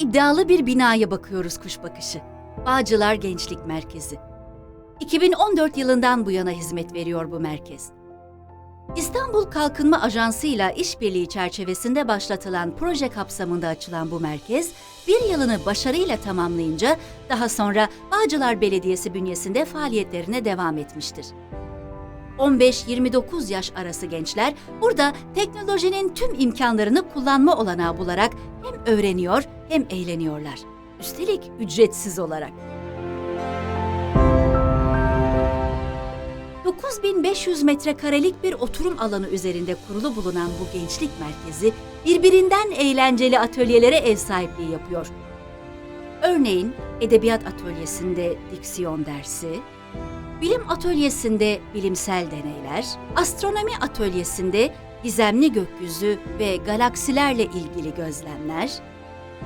iddialı bir binaya bakıyoruz kuş bakışı. Bağcılar Gençlik Merkezi. 2014 yılından bu yana hizmet veriyor bu merkez. İstanbul Kalkınma Ajansı ile işbirliği çerçevesinde başlatılan proje kapsamında açılan bu merkez, bir yılını başarıyla tamamlayınca daha sonra Bağcılar Belediyesi bünyesinde faaliyetlerine devam etmiştir. 15-29 yaş arası gençler burada teknolojinin tüm imkanlarını kullanma olanağı bularak hem öğreniyor hem eğleniyorlar. Üstelik ücretsiz olarak. 9500 metrekarelik bir oturum alanı üzerinde kurulu bulunan bu gençlik merkezi birbirinden eğlenceli atölyelere ev sahipliği yapıyor. Örneğin edebiyat atölyesinde diksiyon dersi, bilim atölyesinde bilimsel deneyler, astronomi atölyesinde gizemli gökyüzü ve galaksilerle ilgili gözlemler,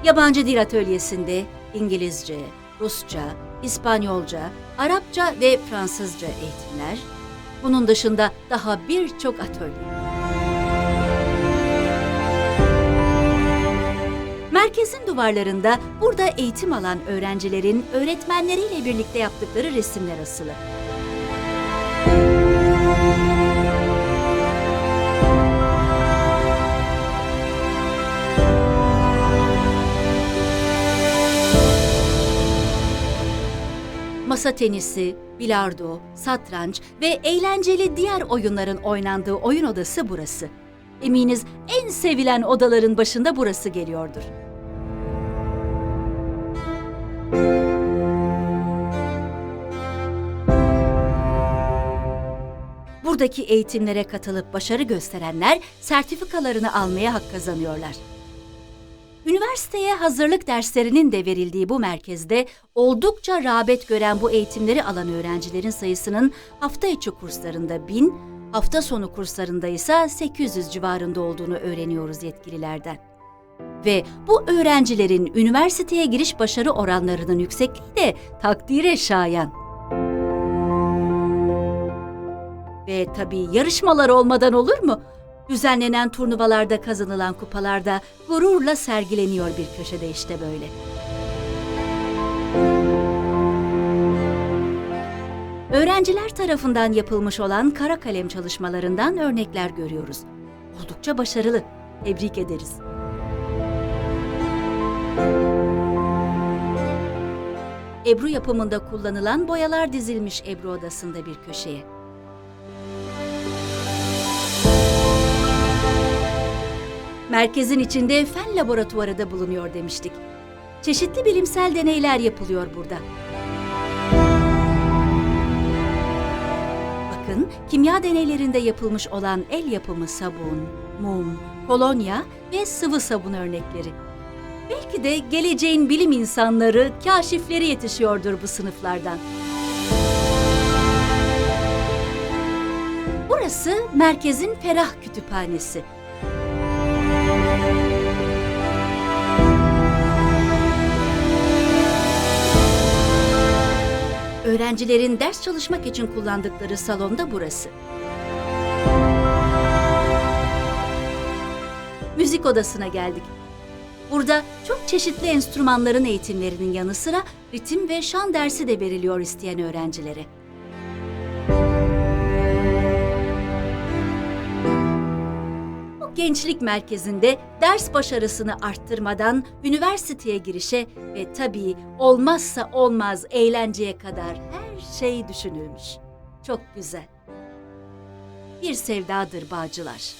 yabancı dil atölyesinde İngilizce, Rusça, İspanyolca, Arapça ve Fransızca eğitimler, bunun dışında daha birçok atölye. Merkezin duvarlarında burada eğitim alan öğrencilerin öğretmenleriyle birlikte yaptıkları resimler asılı. Masa tenisi, bilardo, satranç ve eğlenceli diğer oyunların oynandığı oyun odası burası. Eminiz en sevilen odaların başında burası geliyordur. Buradaki eğitimlere katılıp başarı gösterenler sertifikalarını almaya hak kazanıyorlar. Üniversiteye hazırlık derslerinin de verildiği bu merkezde oldukça rağbet gören bu eğitimleri alan öğrencilerin sayısının hafta içi kurslarında 1000, hafta sonu kurslarında ise 800 civarında olduğunu öğreniyoruz yetkililerden. Ve bu öğrencilerin üniversiteye giriş başarı oranlarının yüksekliği de takdire şayan. Ve tabii yarışmalar olmadan olur mu? Düzenlenen turnuvalarda kazanılan kupalarda gururla sergileniyor bir köşede işte böyle. Öğrenciler tarafından yapılmış olan kara kalem çalışmalarından örnekler görüyoruz. Oldukça başarılı. Tebrik ederiz. Ebru yapımında kullanılan boyalar dizilmiş Ebru odasında bir köşeye. Merkezin içinde fen laboratuvarı da bulunuyor demiştik. Çeşitli bilimsel deneyler yapılıyor burada. Bakın, kimya deneylerinde yapılmış olan el yapımı sabun, mum, kolonya ve sıvı sabun örnekleri. Belki de geleceğin bilim insanları, kaşifleri yetişiyordur bu sınıflardan. Burası merkezin ferah kütüphanesi. Öğrencilerin ders çalışmak için kullandıkları salonda burası. Müzik odasına geldik. Burada çok çeşitli enstrümanların eğitimlerinin yanı sıra ritim ve şan dersi de veriliyor isteyen öğrencilere. Bu gençlik merkezinde ders başarısını arttırmadan üniversiteye girişe ve tabii olmazsa olmaz eğlenceye kadar her şey düşünülmüş. Çok güzel. Bir sevdadır Bağcılar.